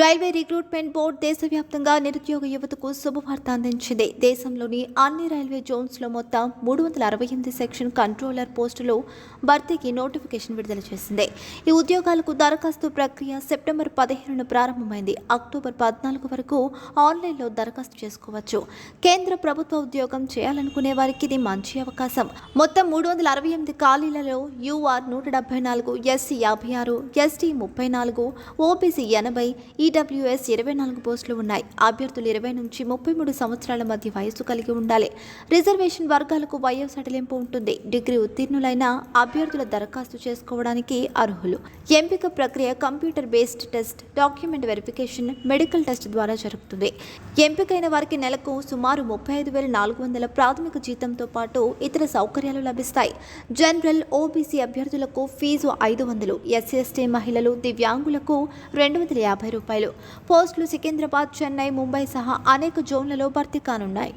Railway recruitment board దేశవ్యాప్తంగా నిరుద్యోగ యువతకు శుభవార్త అందించింది. దేశంలోని అన్ని రైల్వే జోన్స్లో మొత్తం మూడు వందల అరవై ఎనిమిది సెక్షన్ కంట్రోలర్ పోస్టులు భర్తీకి నోటిఫికేషన్ విడుదల చేసింది. ఈ ఉద్యోగాలకు దరఖాస్తు ప్రక్రియ సెప్టెంబర్ పదిహేనున ప్రారంభమైంది. అక్టోబర్ పద్నాలుగు వరకు ఆన్లైన్లో దరఖాస్తు చేసుకోవచ్చు. కేంద్ర ప్రభుత్వ ఉద్యోగం చేయాలనుకునే వారికి ఇది మంచి అవకాశం. మొత్తం మూడు వందల అరవై ఎనిమిది ఖాళీలలో యూఆర్ నూట డెబ్బై నాలుగు ఎస్సీ యాభై ఆరు ఎస్టీ ముప్పై నాలుగు ఓబీసీ ఎనభై ఈడబ్ల్యూఎస్ ఇరవై నాలుగు పోస్టులు ఉన్నాయి. అభ్యర్థులు ఇరవై నుంచి ముప్పై మూడు సంవత్సరాల మధ్య వయస్సు కలిగి ఉండాలి. రిజర్వేషన్ వర్గాలకు వయో సడలింపు ఉంటుంది. డిగ్రీ ఉత్తీర్ణులైన అభ్యర్థుల దరఖాస్తు చేసుకోవడానికి అర్హులు. ఎంపిక ప్రక్రియ computer based test document verification medical test ద్వారా జరుగుతుంది. ఎంపికైన వారికి నెలకు సుమారు ముప్పై ఐదు వేల నాలుగు వందల ప్రాథమిక జీతంతో పాటు ఇతర సౌకర్యాలు లభిస్తాయి. జనరల్ ఓబీసీ అభ్యర్థులకు ఫీజు ఐదు వందలు ఎస్సీ ఎస్టీ మహిళలు దివ్యాంగులకు రెండు వందల యాభై రూపాయలు రూపాయలు పోస్టులు సికింద్రాబాద్ చెన్నై ముంబై సహా అనేక జోన్లలో భర్తీ కానున్నాయి.